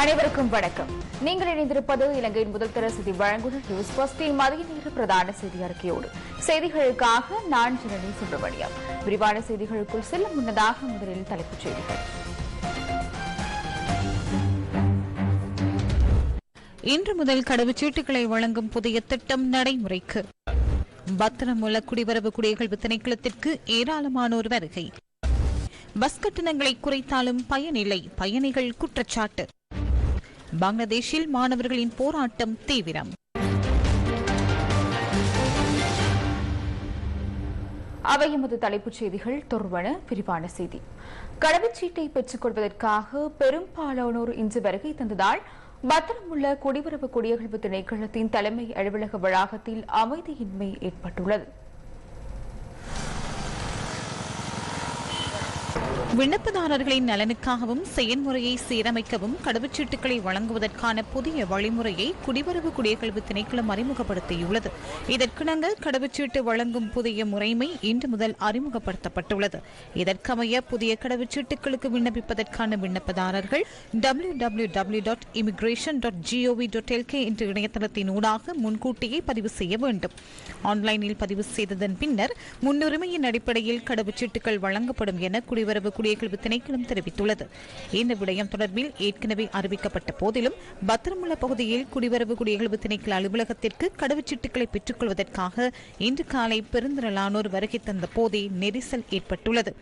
அனைவருக்கும் வணக்கம். நீங்கள் இணைந்திருப்பது இலங்கையின் முதல் தர செய்தி வழங்குனர் நியூஸ் பஸ்டின் மதிய நேர பிரதான செய்தி அறிக்கையோடு. செய்திகளுக்காக நான் ஜனனி சுப்பிரமணியம். விரிவான செய்திகளுக்குள் செல்லும் முன்னதாக முதலில் தலைப்புச் செய்திகள். இன்று முதல் கடவுச்சீட்டுகளை வழங்கும் புதிய திட்டம் நடைமுறைக்கு. பத்திரமுள்ள குடிவரவு குடியகழ்வு திணைக்களத்திற்கு ஏராளமானோர் வருகை. பஸ் கட்டணங்களை குறைத்தாலும் பயனில்லை. பயணிகள் குற்றச்சாட்டு. பங்களாதேஷில் மாணவர்களின் போராட்டம் தீவிரம். அவை எமது தலைப்புச் செய்திகள். தொடர்பான விரிவான செய்தி. கடவுச்சீட்டை பெற்றுக் கொள்வதற்காக பெரும்பாலானோர் இன்று வருகை தந்ததால் பத்திரமுள்ள குடிவரவு குடியகழ்வு திணைக்களத்தின் தலைமை அலுவலக வளாகத்தில் அமைதியின்மை ஏற்பட்டுள்ளது. விண்ணப்பதாரர்களின் நலனுக்காகவும் செயல்முறையை சீரமைக்கவும் கடவுச்சீட்டுகளை வழங்குவதற்கான புதிய வழிமுறையை குடிவரவு குடியகழ்வு திணைக்களம் அறிமுகப்படுத்தியுள்ளது. இதற்கிணங்க கடவுச்சீட்டு வழங்கும் புதிய முறைமை இன்று முதல் அறிமுகப்படுத்தப்பட்டுள்ளது. இதற்கமைய புதிய கடவுச்சீட்டுகளுக்கு விண்ணப்பிப்பதற்கான விண்ணப்பதாரர்கள் W W W dot immigration dot GOV dot LK என்ற இணையதளத்தின் ஊடாக முன்கூட்டியே பதிவு செய்ய வேண்டும். ஆன்லைனில் பதிவு செய்ததன் பின்னர் முன்னுரிமையின் அடிப்படையில் கடவுச்சீட்டுகள் வழங்கப்படும் என குடிவரவு குடியகழ்வு திணைக்களம் தெரிவித்துள்ளது. இந்த விடயம் தொடர்பில் ஏற்கனவே அறிவிக்கப்பட்ட போதிலும் பத்திரமுள்ள பகுதியில் குடிவரவு குடியகழ்வு திணைக்கள அலுவலகத்திற்கு கடவுச்சீட்டுகளை பெற்றுக் கொள்வதற்காக இன்று காலை பெருந்திரளானோர் வருகை தந்த போதே நெரிசல் ஏற்பட்டுள்ளது.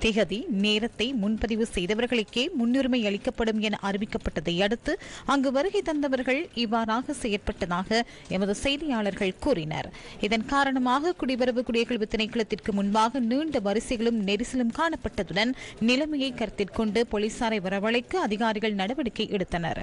திகதி நேரத்தை முன்பதிவு செய்தவர்களுக்கே முன்னுரிமை அளிக்கப்படும் என அறிவிக்கப்பட்டதை அடுத்து அங்கு வருகை தந்தவர்கள் இவ்வாறாக செயற்பட்டதாக எமது செய்தியாளர்கள் கூறினர். இதன் காரணமாக குடிவரவு குடியகழ்வு திணைக்களத்திற்கு முன்பாக நீண்ட வரிசைகளும் நெரிசலும் காணப்பட்டதுடன் நிலைமையை கருத்தில் கொண்டு போலீசாரை வரவழைக்க அதிகாரிகள் நடவடிக்கை எடுத்தனர்.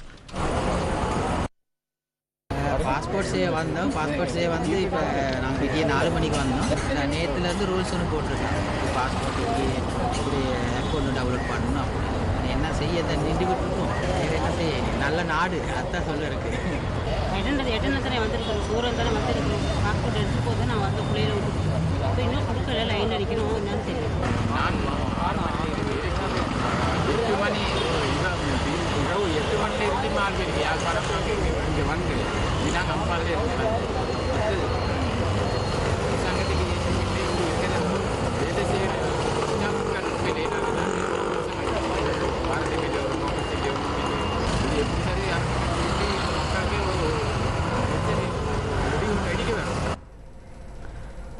பாஸ்போர்ட் செய்ய வந்தோம். பாஸ்போர்ட் செய்ய வந்து இப்போ நாங்கள் விடிய நாலு மணிக்கு வந்தோம். நேற்றுலேருந்து ரூல்ஸ் ஒன்று போட்டிருக்காங்க. பாஸ்போர்ட் இப்படி அக்கௌண்ட் டவுன்லோட் பண்ணணும் அப்படி என்ன செய்ய? இந்த நின்று விட்டுருக்கோம். வேறு என்ன செய்ய நல்ல நாடு. அதான் சொல்ல இருக்கு எட்டனது எட்டனத்தனை வந்திருக்கோம். தூரம் தானே வந்திருக்கோம். பாஸ்போர்ட் எடுத்து போது நான் வந்து பிள்ளையில விட்டு இன்னும் கொடுக்கல லைன் அடிக்கணும் என்னன்னு தெரியும் நான் மணி இரவு எட்டு மணி இருந்து மாறுவீங்க யார் வியாபாரம் இங்கே வந்து இதுதான் கம்பாலில் இருக்கு சங்கத்துக்கு வேலை செய்ய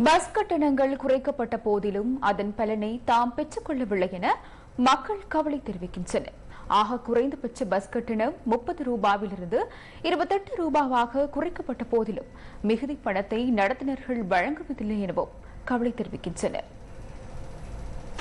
பஸ் கட்டணங்கள் குறைக்கப்பட்ட போதிலும் அதன் பலனை தாம் பெற்றுக் கொள்ளவில்லை என மக்கள் கவலை தெரிவிக்கின்றனர். ஆக குறைந்தபட்ச பஸ் கட்டணம் முப்பது ரூபாவிலிருந்து இருபத்தெட்டு ரூபாவாக குறைக்கப்பட்ட போதிலும் மிகுதி பணத்தை நடத்துனர்கள் வழங்குவதில்லை எனவும் கவலை தெரிவிக்கின்றனர்.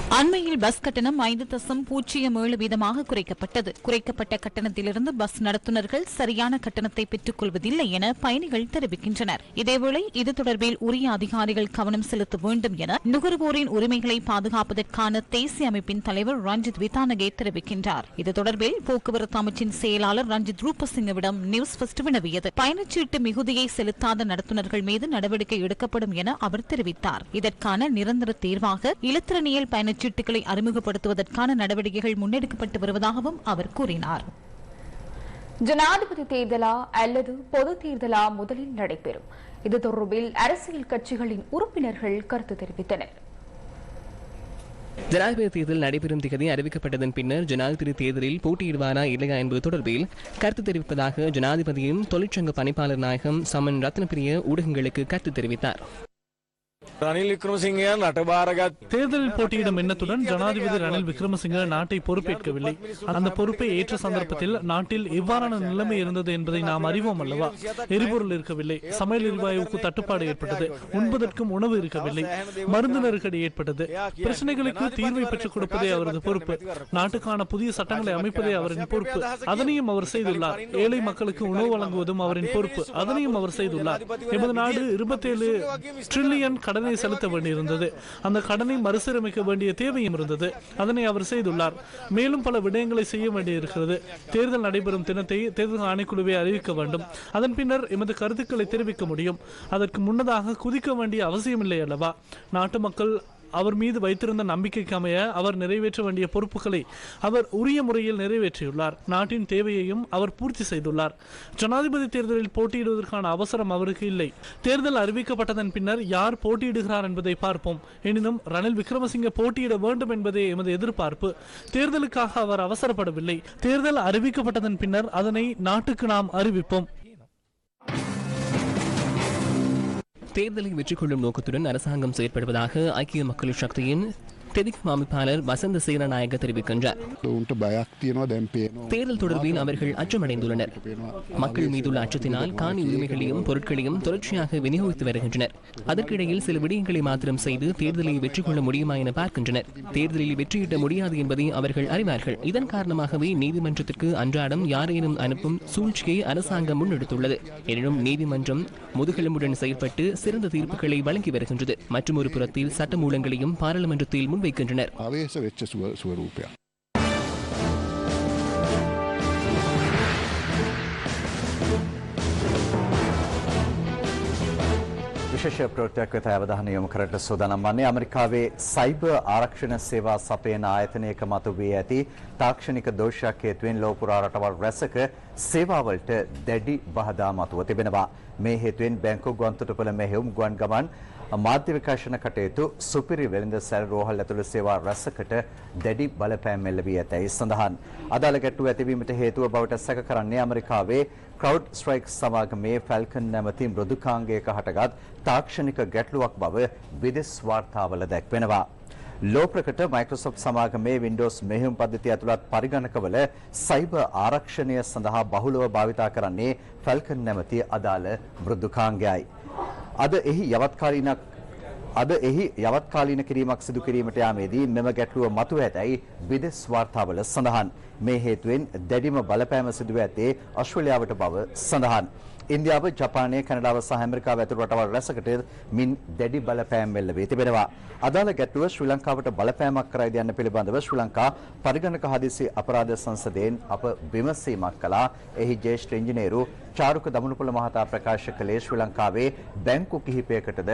அண்மையில் பஸ் கட்டணம் ஐந்து தசம் பூஜ்ஜியம் ஏழு வீதமாக குறைக்கப்பட்டது. குறைக்கப்பட்ட கட்டணத்திலிருந்து பஸ் நடத்துனர்கள் சரியான கட்டணத்தை பெற்றுக் கொள்வதில்லை என பயணிகள் தெரிவிக்கின்றனர். இதேவேளை இது தொடர்பில் உரிய அதிகாரிகள் கவனம் செலுத்த வேண்டும் என நுகர்வோரின் உரிமைகளை பாதுகாப்பதற்கான தேசிய அமைப்பின் தலைவர் ரஞ்சித் விதானகே தெரிவிக்கின்றார். இது தொடர்பில் போக்குவரத்து அமைச்சின் செயலாளர் ரஞ்சித் ரூபசிங்கவிடம் நியூஸ் ஃபஸ்ட் வினவியது. பயணச்சீட்டு மிகுதியை செலுத்தாத நடத்துனர்கள் மீது நடவடிக்கை எடுக்கப்படும் என அவர் தெரிவித்தார். இதற்கான நிரந்தர தீர்வாக இலத்திரனியல் பயணச்சீட்டுகளை அறிமுகப்படுத்துவதற்கான நடவடிக்கைகள் முன்னெடுக்கப்பட்டு வருவதாகவும் அவர் கூறினார். ஜனாதிபதி தேர்தலா அல்லது பொது தேர்தலா முதலில் நடைபெறும். இது தொடர்பில் அரசியல் கட்சிகளின் உறுப்பினர்கள் கருத்து தெரிவித்தனர். ஜனாதிபதி தேர்தல் நடைபெறும் திகதி அறிவிக்கப்பட்டதன் பின்னர் ஜனாதிபதி தேர்தலில் போட்டியிடுவாரா இல்லையா என்பது தொடர்பில் கருத்து தெரிவிப்பதாக ஜனாதிபதியின் தொழிற்சங்க பணிப்பாளர் நாயகம் சமன் ரத்னபிரிய ஊடகங்களுக்கு கருத்து தெரிவித்தார். ரணில் விக்ரமசிங்க நட்டபாரகத். தேர்தலில் போட்டியிடும் எண்ணத்துடன் ஜனாதிபதி ரணில் விக்ரமசிங்க நாட்டை பொறுப்பேற்கவில்லை. அந்த பொறுப்பை ஏற்ற சந்தர்ப்பத்தில் நாட்டில் எவ்வாறான நிலைமை இருந்தது என்பதை நாம் அறிவோம் அல்லவா? எரிபொருள் இருக்கவில்லை. சமையல் எரிவாயுவுக்கு தட்டுப்பாடு ஏற்பட்டது. உண்பதற்கும் உணவு இருக்கவில்லை. மருந்து நெருக்கடி ஏற்பட்டது. பிரச்சனைகளுக்கு தீர்வை பெற்றுக் கொடுப்பதே அவரது பொறுப்பு. நாட்டுக்கான புதிய சட்டங்களை அமைப்பதே அவரின் பொறுப்பு. அதனையும் அவர் செய்துள்ளார். ஏழை மக்களுக்கு உணவு வழங்குவதும் அவரின் பொறுப்பு. அதனையும் அவர் செய்துள்ளார். எமது நாடு இருபத்தேழு ட்ரில்லியன் கடனை செலுத்த வேண்டியிருந்தது. அந்த கடனை மறுசீரமைக்க வேண்டிய தேவையும் இருந்தது. அதனை அவர் செய்துள்ளார். மேலும் பல விடயங்களை செய்ய வேண்டியிருக்கிறது. தேர்தல் நடைபெறும் தினத்தை தேர்தல் ஆணைக்குழுவை அறிவிக்க வேண்டும். அதன் பின்னர் எமது கருத்துக்களை தெரிவிக்க முடியும். அதற்கு முன்னதாக குதிக்க வேண்டிய அவசியமில்லை அல்லவா? நாட்டு மக்கள் அவர் மீது வைத்திருந்த நம்பிக்கைக்கு அமைய அவர் நிறைவேற்ற வேண்டிய பொறுப்புகளை அவர் உரிய முறையில் நிறைவேற்றியுள்ளார். நாட்டின் தேவையையும் அவர் பூர்த்தி செய்துள்ளார். ஜனாதிபதி தேர்தலில் போட்டியிடுவதற்கான அவசரம் அவருக்கு இல்லை. தேர்தல் அறிவிக்கப்பட்டதன் பின்னர் யார் போட்டியிடுகிறார் என்பதை பார்ப்போம். எனினும் ரணில் விக்ரமசிங்கே போட்டியிட வேண்டும் என்பதே எமது எதிர்பார்ப்பு. தேர்தலுக்காக அவர் அவசரப்படவில்லை. தேர்தல் அறிவிக்கப்பட்டதன் பின்னர் அதனை நாட்டுக்கு நாம் அறிவிப்போம். தேர்தலை வெற்றி கொள்ளும் நோக்கத்துடன் அரசாங்கம் செயற்படுவதாக ஐக்கிய மக்கள் சக்தியின் டெதிக் அமைப்பாளர் வசந்த சேனநாயக தெரிவிக்கின்றார். தேர்தல் தொடர்பில் அவர்கள் அச்சமடைந்துள்ளனர். மக்கள் மீதுள்ள அச்சத்தினால் காணி உரிமைகளையும் பொருட்களையும் தொடர்ச்சியாக விநியோகித்து வருகின்றனர். அதற்கிடையில் சில விடயங்களை மாத்திரம் செய்து தேர்தலை வெற்றி கொள்ள முடியுமா என பார்க்கின்றனர். தேர்தலில் வெற்றியிட முடியாது என்பதை அவர்கள் அறிவார்கள். இதன் காரணமாகவே நீதிமன்றத்திற்கு அன்றாடம் யாரேனும் அனுப்பும் சூழ்ச்சியை அரசாங்கம் முன்னெடுத்துள்ளது. எனினும் நீதிமன்றம் முதுகெலும்புடன் செயல்பட்டு சிறந்த தீர்ப்புகளை வழங்கி வருகின்றது. மற்றும் ஒரு புறத்தில் சட்டமூலங்களையும் பாராளுமன்றத்தில் முன் ආවේශ වෙච්ච ස්ව- ස්වරූපයක්. විශේෂ ප්‍රෘත්යක් වෙත අවධානය යොමු කරට සූදානම් වන්නේ ඇමරිකාවේ සයිබර් ආරක්ෂණ සේවා සපයන ආයතනයක මතුවී ඇති තාක්ෂණික දෝෂයක් හේතුවෙන් ලෝපුරා රටවල් රැසක සේවාවලට දැඩි බහදා මතුව තිබෙනවා. මේ හේතුවෙන් බැංකු ගුවන්තොටුපළ මෙහෙයුම් ගුවන් ගමන් මාධ්‍ය විකාශන කටයුතු සුපිරි වෙළඳ සැල් රෝහල් ඇතුළු සේවා රැසකට දැඩි බලපෑම් එල්ල වී ඇතැයි සඳහන්. අදාළ ගැට්ටුව ඇතිවීමට හේතුව බවට සැක කරන්නේ ඇමරිකාවේ ක්‍රවඩ් ස්ට්‍රයික් සමාගමේ ෆැල්කන් නැමති මෘදුකාංගයක හටගත් තාක්ෂණික ගැටලුවක් බව විදෙස් වාර්තාවල දැක්වෙනවා. ලෝප්‍රකට මයික්‍රොසොෆ්ට් සමාගමේ වින්ඩෝස් මෙහෙයුම් පද්ධතිය ඇතුළත් පරිගණකවල සයිබර් ආරක්ෂණය සඳහා බහුලව භාවිතා කරන්නේ ෆැල්කන් නැමති අදාළ මෘදුකාංගයයි. අද එහි යවත්කාලීනක් අද එහි යවත්කාලීන කිරීමක් සිදු කිරීමට යාමේදී මෙම ගැටලුව මතුව ඇතැයි විදෙස් වාර්තාවල සඳහන්. මේ හේතුවෙන් දැඩිම බලපෑම සිදුව ඇත්තේ ඔස්ට්‍රේලියාවට බව සඳහන්. ඉන්දියාව ජපානය කැනඩාව සහ ඇමරිකාව ඇතුළු රටවල් රැසකට මින් දැඩි බලපෑම් එල්ල වී තිබෙනවා. අදාළ ගැටලුව ශ්‍රී ලංකාවට බලපෑමක් කරයිද යන්න පිළිබඳව ශ්‍රී ලංකා පරිගණක හදිසි අපරාධ සංසදයෙන් අප විමසීමක් කළා. එහි ජ්‍යෙෂ්ඨ ඉංජිනේරු චාරුක දමනපුල මහතා ප්‍රකාශ කළේ ශ්‍රී ලංකාවේ බැංකු කිහිපයකටද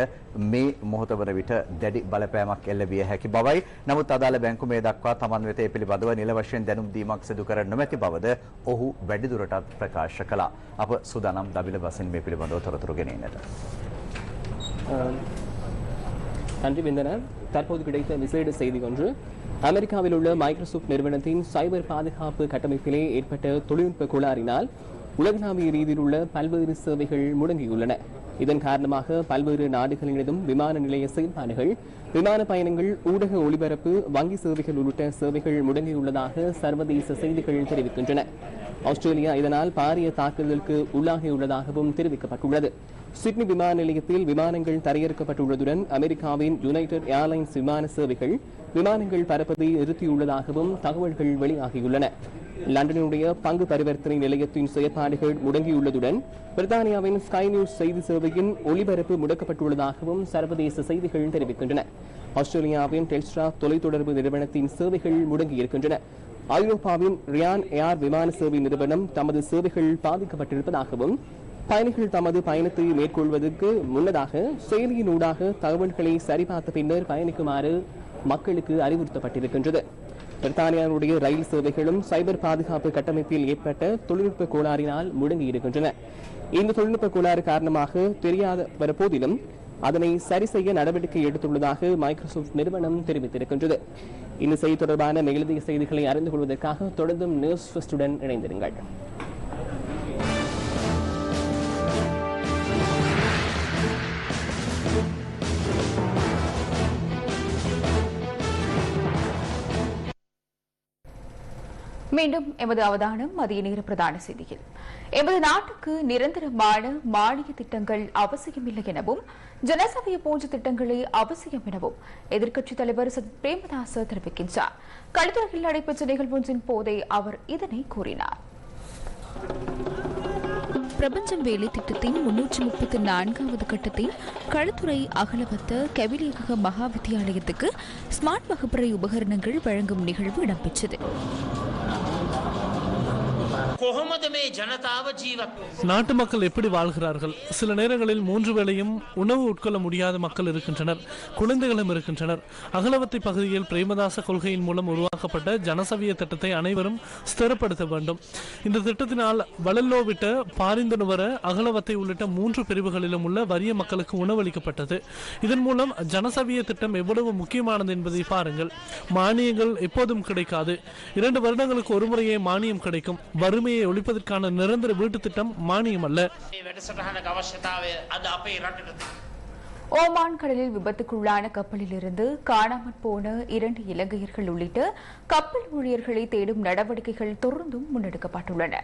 මේ මොහොත වන විට දැඩි බලපෑමක් එල්ල විය හැකි බවයි. නමුත් අදාළ බැංකු මේ දක්වා තමන් වෙත ඒ පිළිබඳව නිල වශයෙන් දැනුම් දීමක් සිදු කර නොමැති බවද ඔහු වැඩිදුරටත් ප්‍රකාශ කළා. අප සූදානම් දබිල බසින් මේ පිළිබඳව තොරතුරු ගෙනෙන්නට. நன்றி விந்தனர் தற்போது கிடைத்த விசேட செய்தி ஒன்று அமெரிக்காவில் உள்ள மைக்ரோசாஃப்ட் நிறுவனத்தின் சைபர் பாதுகாப்பு கட்டமைப்பிலே ஏற்பட்ட தொழில்நுட்ப கோளாறினால் உலகளாவிய ரீதியில் உள்ள பல்வேறு சேவைகள் முடங்கியுள்ளன. இதன் காரணமாக பல்வேறு நாடுகளினதும் விமான நிலைய செயல்பாடுகள் விமான பயணங்கள் ஊடக ஒளிபரப்பு வங்கி சேவைகள் உள்ளிட்ட சேவைகள் முடங்கியுள்ளதாக சர்வதேச செய்திகள் தெரிவிக்கின்றன. ஆஸ்திரேலியா இதனால் பாரிய தாக்குதலுக்கு உள்ளாகியுள்ளதாகவும் தெரிவிக்கப்பட்டுள்ளது. சிட்னி விமான நிலையத்தில் விமானங்கள் தரையிறக்கப்பட்டுள்ளதுடன் அமெரிக்காவின் யுனைடெட் ஏர்லைன்ஸ் விமான சேவைகள் விமானங்கள் பறப்பதை நிறுத்தியுள்ளதாகவும் தகவல்கள் வெளியாகியுள்ளன. லண்டனுடைய பங்கு பரிவர்த்தனை நிலையத்தின் செயற்பாடுகள் முடங்கியுள்ளதுடன் பிரித்தானியாவின் ஸ்கை நியூஸ் செய்தி சேவையின் ஒளிபரப்பு முடக்கப்பட்டுள்ளதாகவும் சர்வதேச செய்திகள் தெரிவிக்கின்றன. ஆஸ்திரேலியாவின் டெல்ஸ்ட்ரா தொலைத்தொடர்பு நிறுவனத்தின் சேவைகள் முடங்கியிருக்கின்றன. ஐரோப்பாவின் ரியான் ஏர் விமான சேவை நிறுவனம் தமது சேவைகள் பாதிக்கப்பட்டிருப்பதாகவும் பயணிகள் தமது பயணத்தை மேற்கொள்வதற்கு முன்னதாக செயலியின் ஊடாக தகவல்களை சரிபார்த்த பின்னர் பயணிக்குமாறு மக்களுக்கு அறிவுறுத்தப்பட்டிருக்கின்றது. பிரித்தானியாவுடைய ரயில் சேவைகளும் சைபர் பாதுகாப்பு கட்டமைப்பில் ஏற்பட்ட தொழில்நுட்ப கோளாறினால் முடங்கியிருக்கின்றன இந்த தொழில்நுட்ப கோளாறு காரணமாக தெரியாத போதிலும் அதனை சரி செய்ய நடவடிக்கை எடுத்துள்ளதாக மைக்ரோசாஃப்ட் நிறுவனம் தெரிவித்திருக்கின்றது. இந்த செய்தி தொடர்பான மேலதிக செய்திகளை அறிந்து கொள்வதற்காக தொடர்ந்தும் நியூஸ் ஃபெஸ்டுடன் இணைந்திருங்கள். மீண்டும் எமது அவதானம் மதிய நேர பிரதான செய்தியில். எமது நாட்டுக்கு நிரந்தரமான மானிய திட்டங்கள் அவசியமில்லை எனவும் ஜனசபைய போன்ற திட்டங்களே அவசியம் எனவும் எதிர்க்கட்சித் தலைவர் சத் பிரேமதாச தெரிவிக்கின்றார். கழுத்தறையில் நடைபெற்ற நிகழ்வொன்றின் போதே அவர் இதனை கூறினார். பிரபஞ்சம் வேலை திட்டத்தின் முன்னூற்றி முப்பத்தி நான்காவது கட்டத்தில் களுத்துறை அகலவத்த கவிலியக மகா வித்தியாலயத்துக்கு ஸ்மார்ட் வகுப்பறை உபகரணங்கள் வழங்கும் நிகழ்வு இடம்பெற்றது. நாட்டு மக்கள் எப்படி வாழ்கிறார்கள்? சில நேரங்களில் மூன்று வேளையும் உணவு உட்கொள்ள முடியாத மக்கள் இருக்கின்றனர் குழந்தைகளும் இருக்கின்றனர். அகலவத்தை பகுதியில் பிரேமதாச கொள்கையின் மூலம் உருவாக்கப்பட்ட ஜனசவிய திட்டத்தை அனைவரும் ஸ்திரப்படுத்த வேண்டும். இந்த திட்டத்தினால் வளல்லோவிட்ட பாரிந்தனுவர அகலவத்தை உள்ளிட்ட மூன்று பிரிவுகளிலும் உள்ள வறிய மக்களுக்கு உணவளிக்கப்பட்டது. இதன் மூலம் ஜனசவிய திட்டம் எவ்வளவு முக்கியமானது என்பதை பாருங்கள். மானியங்கள் எப்போதும் கிடைக்காது. இரண்டு வருடங்களுக்கு ஒரு முறையே மானியம் கிடைக்கும். வறுமை வறுமையை ஒழிப்பதற்கான நிரந்தர வீட்டு திட்டம் மானியம் அல்ல. ஓமான் கடலில் விபத்துக்குள்ளான கப்பலில் இருந்து காணாமற் போன இரண்டு இலங்கையர்கள் உள்ளிட்டு கப்பல் ஊழியர்களை தேடும் நடவடிக்கைகள் தொடர்ந்தும் முன்னெடுக்கப்பட்டுள்ளன.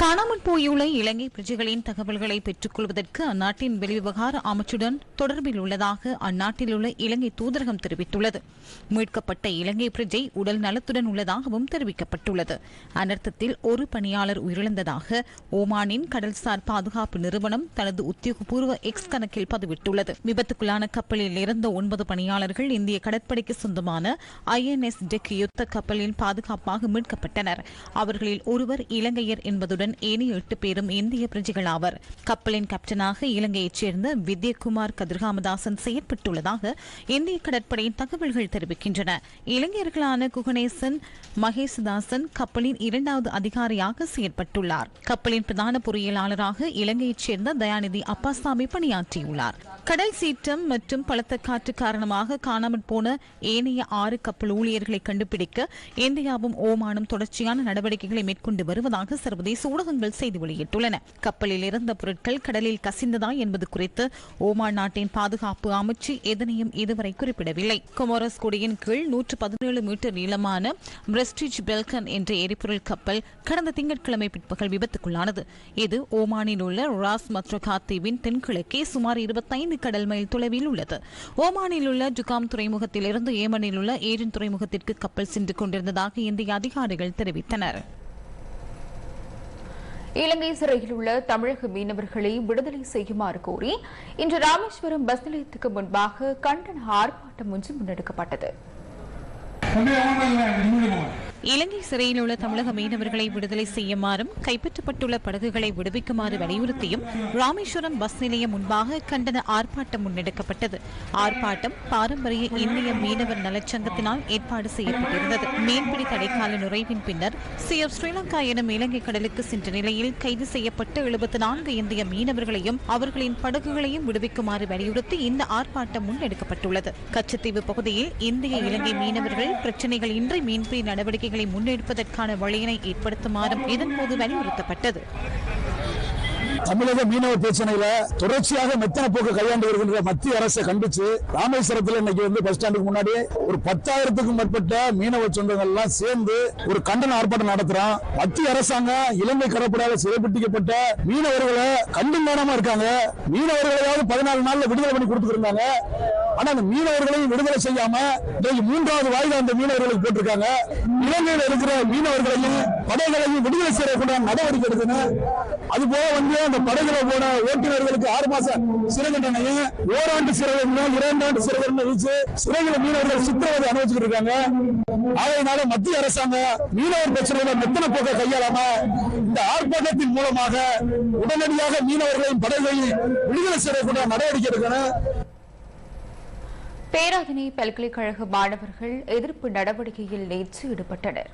காணாமல் போயுள்ள இலங்கை பிரஜைகளின் தகவல்களை பெற்றுக் கொள்வதற்கு அந்நாட்டின் வெளிவிவகார அமைச்சுடன் தொடர்பில் உள்ளதாக அந்நாட்டில் உள்ள இலங்கை தூதரகம் தெரிவித்துள்ளது. மீட்கப்பட்ட இலங்கை பிரஜை உடல் நலத்துடன் உள்ளதாகவும் தெரிவிக்கப்பட்டுள்ளது. அனர்த்தத்தில் ஒரு பணியாளர் உயிரிழந்ததாக ஓமானின் கடல்சார் பாதுகாப்பு நிறுவனம் தனது உத்தியோகபூர்வ எக்ஸ் கணக்கில் பதிவிட்டுள்ளது. விபத்துக்குள்ளான கப்பலில் இருந்த ஒன்பது பணியாளர்கள் இந்திய கடற்படைக்கு சொந்தமான ஐஎன்எஸ் டெக் யுத்த கப்பலின் பாதுகாப்பாக மீட்கப்பட்டனர். அவர்களில் ஒருவர் இலங்கையர் என்பதுடன் உடன் ஏனைய எட்டு பேரும் இந்திய பிரஜைகள் ஆவர். கப்பலின் கேப்டனாக இலங்கையைச் சேர்ந்த வித்யகுமார் கதிர்காமதாசன் செயற்பட்டுள்ளதாக இந்திய கடற்படையின் தகவல்கள் தெரிவிக்கின்றன. இளைஞர்களான குகணேசன் மகேசதாசன் கப்பலின் இரண்டாவது அதிகாரியாக செயற்பட்டுள்ளார். கப்பலின் பிரதான பொறியியலாளராக இலங்கையைச் சேர்ந்த தயாநிதி அப்பாசாமி பணியாற்றியுள்ளார். கடல் சீற்றம் மற்றும் பலத்த காற்று காரணமாக காணாமற் போன ஏனைய ஆறு கப்பல் ஊழியர்களை கண்டுபிடிக்க இந்தியாவும் ஓமானும் தொடர்ச்சியான நடவடிக்கைகளை மேற்கொண்டு வருவதாக சர்வதேச ஊடகங்கள் செய்தி வெளியிட்டுள்ளன. கப்பலில் இருந்த பொருட்கள் கடலில் கசிந்ததா என்பது குறித்து ஓமான் நாட்டின் பாதுகாப்பு அமைச்சு எதனையும் இதுவரை குறிப்பிடவில்லை. கொமோரஸ் கொடியின் கீழ் நூற்று பதினேழு மீட்டர் நீளமான பிரஸ்டிஜ் பெல்கன் என்ற எரிபொருள் கப்பல் கடந்த திங்கட்கிழமை பிற்பகல் விபத்துக்குள்ளானது. இது ஓமானில் உள்ள ராஸ் மத்ரகா தீவின் தென்கிழக்கே சுமார் இருபத்தைந்து கடல் மைல் தொலைவில் உள்ளது. ஓமானில் உள்ள ஜுகாம் துறைமுகத்திலிருந்து ஏமனில் உள்ள ஏரின் துறைமுகத்திற்கு கப்பல் சென்று கொண்டிருந்ததாக இந்திய அதிகாரிகள் தெரிவித்தனர். இலங்கை சிறையில் உள்ள தமிழக மீனவர்களை விடுதலை செய்யுமாறு கோரி இன்று ராமேஸ்வரம் பஸ் நிலையத்துக்கு முன்பாக கண்டன ஆர்ப்பாட்டம் ஒன்று முன்னெடுக்கப்பட்டது. இலங்கை சிறையில் உள்ள தமிழக மீனவர்களை விடுதலை செய்யுமாறும் கைப்பற்றப்பட்டுள்ள படகுகளை விடுவிக்குமாறு வலியுறுத்தியும் ராமேஸ்வரம் பஸ் நிலையம் முன்பாக கண்டன ஆர்ப்பாட்டம் முன்னெடுக்கப்பட்டது. ஆர்ப்பாட்டம் பாரம்பரிய இந்திய மீனவர் நலச்சங்கத்தினால் ஏற்பாடு செய்யப்பட்டிருந்தது. மீன்பிடி தடைக்கால நுழைவின் பின்னர் சி எஃப் ஸ்ரீலங்கா எனும் இலங்கை கடலுக்கு சென்ற நிலையில் கைது செய்யப்பட்ட எழுபத்தி நான்கு இந்திய மீனவர்களையும் அவர்களின் படகுகளையும் விடுவிக்குமாறு வலியுறுத்தி இந்த ஆர்ப்பாட்டம் முன்னெடுக்கப்பட்டுள்ளது. கச்சத்தீவு பகுதியில் இந்திய இலங்கை மீனவர்கள் பிரச்சினைகள் இன்றி மீன்பிடி நடவடிக்கை நடவடிக்கைகளை முன்னெடுப்பதற்கான வழியினை ஏற்படுத்துமாறும் இதன்போது வலியுறுத்தப்பட்டது. தமிழக மீனவ பிரச்சனையில தொடர்ச்சியாக மெத்தன போக்கு கையாண்டு வருகின்ற மத்திய அரசை கண்டிச்சு ராமேஸ்வரத்தில் இன்னைக்கு வந்து பஸ் ஸ்டாண்டுக்கு முன்னாடி ஒரு பத்தாயிரத்துக்கும் மேற்பட்ட மீனவ சொந்தங்கள் எல்லாம் சேர்ந்து ஒரு கண்டன ஆர்ப்பாட்டம் நடத்துறோம் மத்திய அரசாங்கம் இலங்கை கடற்படையால் சிறைப்பிடிக்கப்பட்ட மீனவர்களை கண்டும் காணாம இருக்காங்க. மீனவர்களையாவது பதினாலு நாள்ல விடுதலை பண்ணி கொடுத்துருந்தாங்க ஆனா அந்த மீனவர்களையும் விடுதலை செய்யாம இன்றைக்கு மூன்றாவது வாய்தா அந்த மீனவர்களுக்கு போட்டிருக்காங்க. இலங்கையில் இருக்கிற மீனவர்களையும் படைகளையும் விடுதலை செய்யக்கூடிய நடவடிக்கை எடுக்கணும். அது போக வந்து அந்த படகுல போன ஓட்டுநர்களுக்கு ஆறு மாசம் சிறை தண்டனையும் ஓராண்டு சிறை தண்டனை இரண்டாண்டு சிறை தண்டனை வச்சு சிறைகள மீனவர்கள் சித்திரவதை அனுபவிச்சுட்டு இருக்காங்க. ஆகையினால மத்திய அரசாங்கம் மீனவர் பிரச்சனைகளை மெத்தன போக்க கையாளாம இந்த ஆர்ப்பாட்டத்தின் மூலமாக உடனடியாக மீனவர்களையும் படகுகளையும் விடுதலை செய்யக்கூடிய நடவடிக்கை எடுக்கணும். பேராதனை பல்கலைக்கழக மாணவர்கள் எதிர்ப்பு நடவடிக்கையில் நேற்று ஈடுபட்டனர்.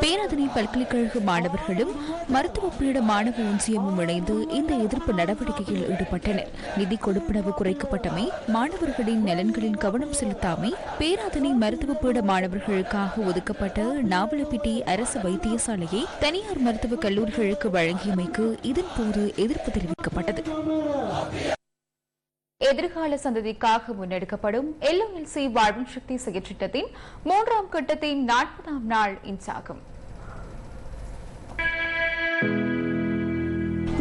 பேராதனை பல்கலைக்கழக மாணவர்களும் மருத்துவ பீட மாணவ ஒன்றியமும் இணைந்து இந்த எதிர்ப்பு நடவடிக்கையில் ஈடுபட்டனர். நிதி கொடுப்பனவு குறைக்கப்பட்டமை மாணவர்களின் நலன்களின் கவனம் செலுத்தாமை பேராதனை மருத்துவ பீட மாணவர்களுக்காக ஒதுக்கப்பட்ட நாவலப்பிட்டி அரசு வைத்தியசாலையை தனியார் மருத்துவக் கல்லூரிகளுக்கு வழங்கியமைக்கு இதன்போது எதிர்ப்பு தெரிவிக்கப்பட்டது. எதிர்கால சந்ததிக்காக முன்னெடுக்கப்படும் எல்ஓஎல்சி வாழ்வின் சக்தி செயற்றிட்டத்தின் மூன்றாம் கட்டத்தின் நாற்பதாம் நாள் இன்றாகும்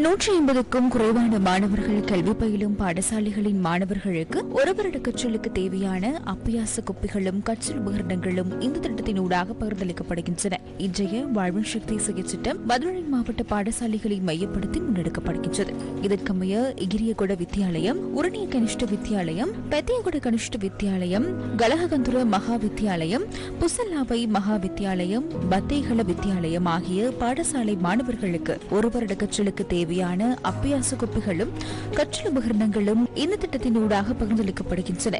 நூற்றி ஐம்பதுக்கும் குறைவான மாணவர்கள் கல்வி பயிலும் பாடசாலைகளின் மாணவர்களுக்கு ஒரு வருட கற்றலுக்கு தேவையான அப்பியாச குப்பிகளும் கற்றல் உபகரணங்களும் இந்த திட்டத்தினூடாக பகிர்ந்தளிக்கப்படுகின்றன. இன்றைய வாழ்வின் சக்தி சிகிச்சைட்டம் மதுரை மாவட்ட பாடசாலைகளை மையப்படுத்தி முன்னெடுக்கப்படுகின்றது. இதற்கமைய இகிரியகுட வித்தியாலயம் உரணிய கனிஷ்ட வித்தியாலயம் பெத்தியகுட கனிஷ்ட வித்தியாலயம் கலககந்துர மகா வித்தியாலயம் புசல்லாவை மகா வித்தியாலயம் பத்தேகல வித்தியாலயம் ஆகிய பாடசாலை மாணவர்களுக்கு ஒரு வருட கற்றலுக்கு தேவையான அப்பியாச குப்பிகளும் கற்றல் உபகரணங்களும் இந்த திட்டத்தினூடாக பகிர்ந்தளிக்கப்படுகின்றன.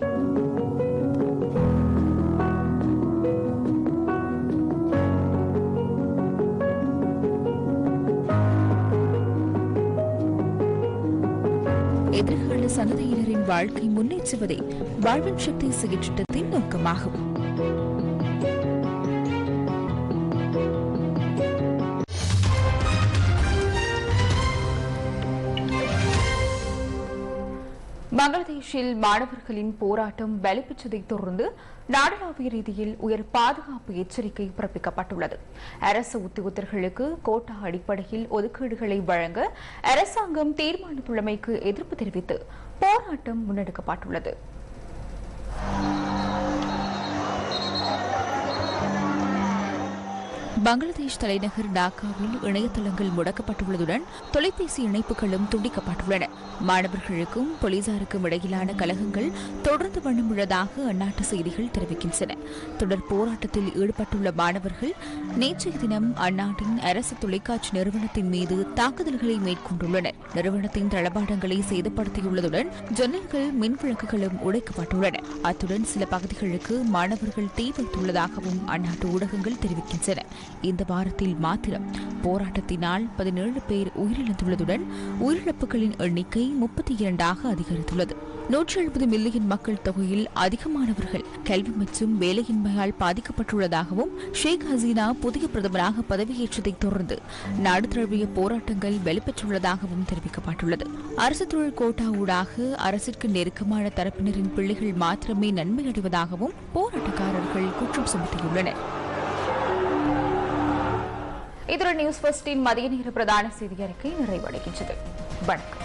எதிர்கால சந்ததியினரின் வாழ்க்கை முன்னேற்றுவதே வாழ்வின் சக்தி சிகிச்சைத்திட்டத்தின் நோக்கமாகும். பங்களாதேஷில் மாணவர்களின் போராட்டம் வலுப்பெற்றதை தொடர்ந்து நாடளாவிய ரீதியில் உயர் பாதுகாப்பு எச்சரிக்கை பிறப்பிக்கப்பட்டுள்ளது. அரசு உத்தியோகத்தர்களுக்கு கோட்டா அடிப்படையில் ஒதுக்கீடுகளை வழங்க அரசாங்கம் தீர்மானித்துள்ளமைக்கு எதிர்ப்பு தெரிவித்து போராட்டம் முன்னெடுக்கப்பட்டுள்ளது. பங்களாதேஷ் தலைநகர் டாக்காவில் இணையதளங்கள் முடக்கப்பட்டுள்ளதுடன் தொலைபேசி இணைப்புகளும் துண்டிக்கப்பட்டுள்ளன. மாணவர்களுக்கும் போலீசாருக்கும் இடையிலான கலகங்கள் தொடர்ந்து வண்ணம் உள்ளதாக அந்நாட்டு செய்திகள் தெரிவிக்கின்றன. தொடர் போராட்டத்தில் ஈடுபட்டுள்ள மாணவர்கள் நேற்றைய தினம் அந்நாட்டின் அரசு தொலைக்காட்சி நிறுவனத்தின் மீது தாக்குதல்களை மேற்கொண்டுள்ளனர். நிறுவனத்தின் தளபாடங்களை சேதப்படுத்தியுள்ளதுடன் ஜன்னல்கள் மின் விளக்குகளும் உடைக்கப்பட்டுள்ளன. அத்துடன் சில பகுதிகளுக்கு மாணவர்கள் தீ வைத்துள்ளதாகவும் அந்நாட்டு ஊடகங்கள் தெரிவிக்கின்றன. இந்த வாரத்தில் மாத்திரம். போராட்டத்தினால் பதினேழு பேர் உயிரிழந்துள்ளதுடன் உயிரிழப்புகளின் எண்ணிக்கை முப்பத்தி இரண்டாக அதிகரித்துள்ளது. நூற்றி எழுபது மில்லியன் மக்கள் தொகையில் அதிகமானவர்கள். கல்வி மற்றும் வேலையின்மையால் பாதிக்கப்பட்டுள்ளதாகவும் ஷேக் ஹசீனா புதிய பிரதமராக பதவியேற்றதைத் தொடர்ந்து நாடு தழுவிய போராட்டங்கள் வெளிப்பெற்றுள்ளதாகவும் தெரிவிக்கப்பட்டுள்ளது. அரசு தொழில் கோட்டா ஊடாக அரசிற்கு நெருக்கமான தரப்பினரின் பிள்ளைகள் மாத்திரமே நன்மை அடைவதாகவும் போராட்டக்காரர்கள் குற்றம் சுமத்தியுள்ளனர். இதுடன் நியூஸ் ஃபர்ஸ்டின் மதிய நேர பிரதான செய்தி அறிக்கை நிறைவடைகின்றது. வணக்கம்.